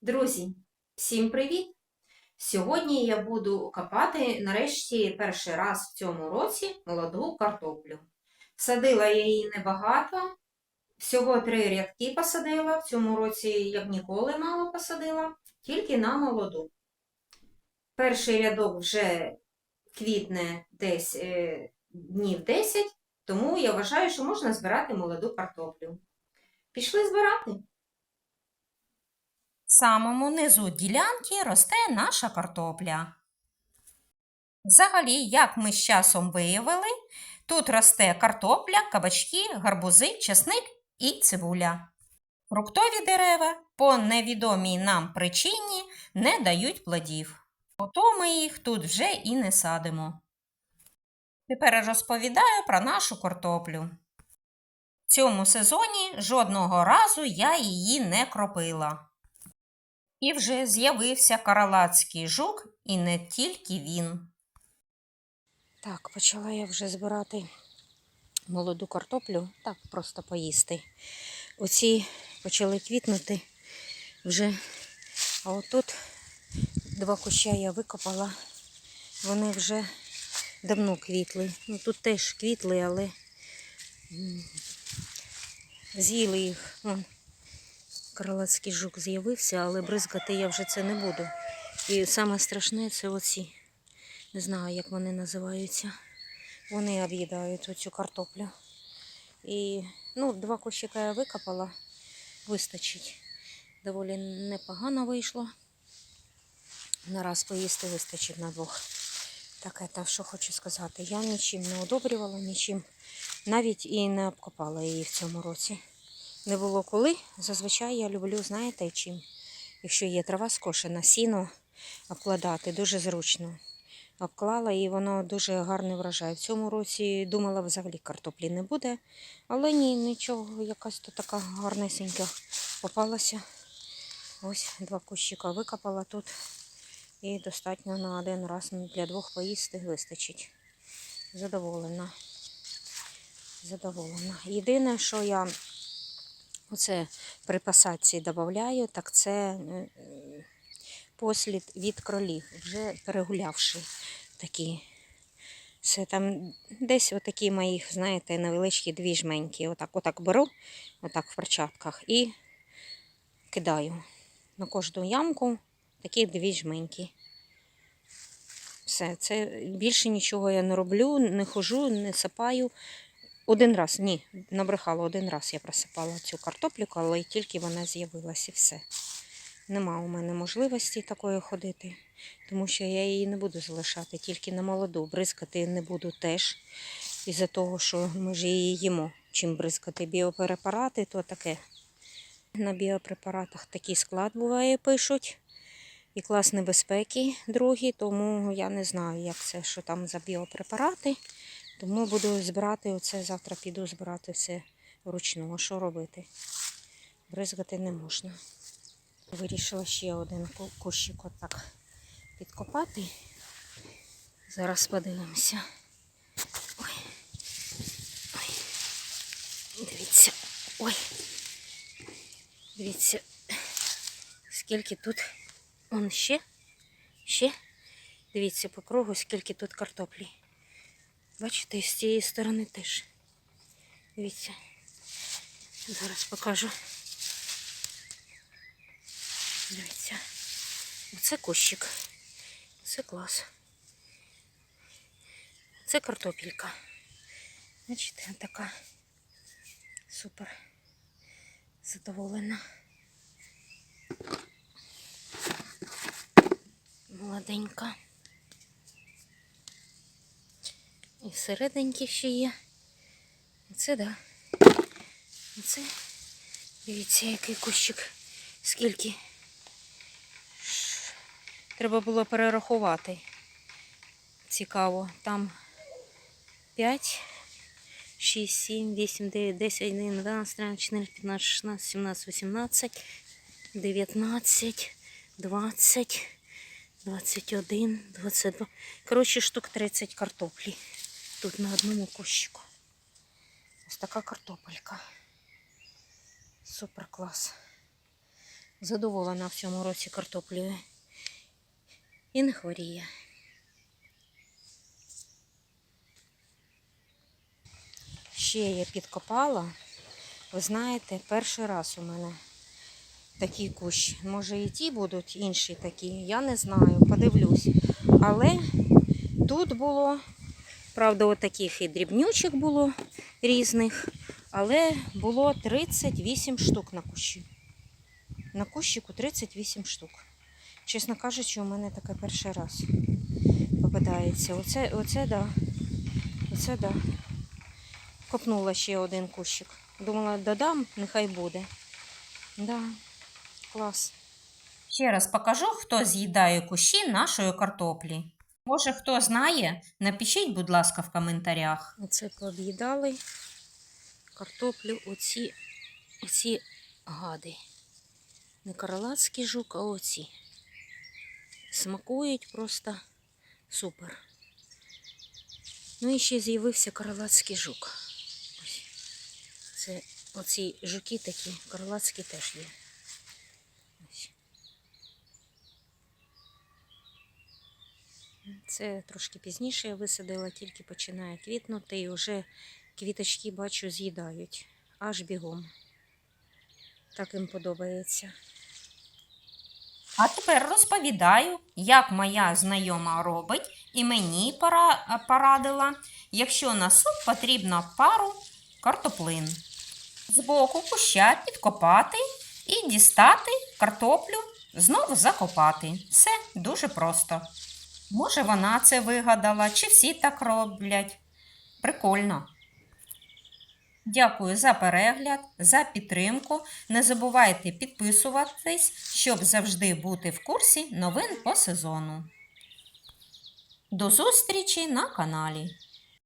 Друзі, всім привіт! Сьогодні я буду копати нарешті перший раз в цьому році молоду картоплю. Садила я її небагато, всього три рядки посадила. В цьому році, як ніколи, мало посадила, тільки на молоду. Перший рядок вже квітне десь е, днів 10, тому я вважаю, що можна збирати молоду картоплю. Пішли збирати. Самому низу ділянки росте наша картопля. Взагалі, як ми з часом виявили, тут росте картопля, кабачки, гарбузи, чесник і цибуля. Фруктові дерева по невідомій нам причині не дають плодів. Ото ми їх тут вже і не садимо. Тепер розповідаю про нашу картоплю. В цьому сезоні жодного разу я її не кропила. І вже з'явився каралацький жук, і не тільки він. Так, почала я вже збирати молоду картоплю, так просто поїсти. Оці почали квітнути вже. А отут два куща я викопала. Вони вже давно квітли. Ну тут теж квітли, але з'їли їх. Вон, Крилацький жук з'явився, але бризкати я вже це не буду. І саме страшне це оці. Не знаю, як вони називаються. Вони об'їдають оцю картоплю. І ну, два кущика я викопала, вистачить. Доволі непогано вийшло. На раз поїсти вистачить на двох. Таке, та що хочу сказати, я нічим не одобрювала, нічим навіть і не обкопала її в цьому році. Не було коли. Зазвичай я люблю, знаєте, чим? Якщо є трава скошена, сіно обкладати дуже зручно обклала і воно дуже гарний врожай. В цьому році думала, взагалі картоплі не буде, але ні, нічого, якась то така гарнесенька попалася. Ось два кущика викопала тут. І достатньо на один раз для двох поїсти вистачить. Задоволена. Задоволена. Єдине, що я оце при посадці додаю, так це е, е, послід від кролів, вже перегулявши такі. Це там десь отакі мої, знаєте, невеличкі дві жменьки. Отак, отак беру, отак в перчатках і кидаю на кожну ямку такі дві жменьки. Все, це більше нічого я не роблю, не хожу, не сапаю. Один раз, ні, набрехала, один раз я просипала цю картоплю, але тільки вона з'явилася і все. Нема у мене можливості такої ходити, тому що я її не буду залишати, тільки на молоду. Бризкати не буду теж. Із-за того, що ми ж її їмо. Чим бризкати біопрепарати, то таке. На біопрепаратах такий склад буває, пишуть. І клас небезпеки другий, тому я не знаю, як це, що там за біопрепарати. Тому буду збирати оце, завтра піду збирати все вручну. Що робити? Бризгати не можна. Вирішила ще один кущик отак підкопати. Зараз подивимося. Ой. Ой. Дивіться. Ой. Дивіться, скільки тут. Он ще. Ще. Дивіться по кругу, скільки тут картоплі. Бачите, з цієї сторони теж. Дивіться. Зараз покажу. Дивіться. Оце кущик. Це клас. Це картопелька. Бачите, така супер. Задоволена. Молоденька. І середенькі ще є. Оце, да. Оце. Дивіться, який кущик. Скільки. Треба було перерахувати. Цікаво. Там 5, 6, 7, 8, 9, 10, 11, 12, 13, 14, 15, 16, 17, 18, 19, 20, 21, 22. Коротше, штук 30 картоплі. Тут на одному кущику. Ось така картопелька. Супер клас. задоволена в цьому році картоплею. І не хворіє. Ще я підкопала. Ви знаєте, перший раз у мене такий кущ. Може і ті будуть інші такі, я не знаю, подивлюсь. Але тут було, правда, от і дрібнючок було різних, але було 38 штук на кущі. На кущику 38 штук. Чесно кажучи, у мене таке перший раз попадається. Оце, оце да. Оце да. Копнула ще один кущик. Думала, додам, нехай буде. Да, клас. Ще раз покажу, хто з'їдає кущі нашої картоплі. Може, хто знає, напишіть, будь ласка, в коментарях. Оце пооб'їдали картоплю оці, оці гади. Не каралацький жук, а оці. Смакують просто супер. Ну і ще з'явився каралацький жук. Ось. Це оці жуки такі, каралацькі теж є. Це трошки пізніше я висадила, тільки починає квітнути і вже квіточки, бачу, з'їдають аж бігом. Так їм подобається. А тепер розповідаю, як моя знайома робить, і мені пора- порадила, якщо на суп потрібно пару картоплин. Збоку куща підкопати і дістати картоплю, знову закопати. Все дуже просто. Може, вона це вигадала, чи всі так роблять. Прикольно. Дякую за перегляд, за підтримку. Не забувайте підписуватись, щоб завжди бути в курсі новин по сезону. До зустрічі на каналі!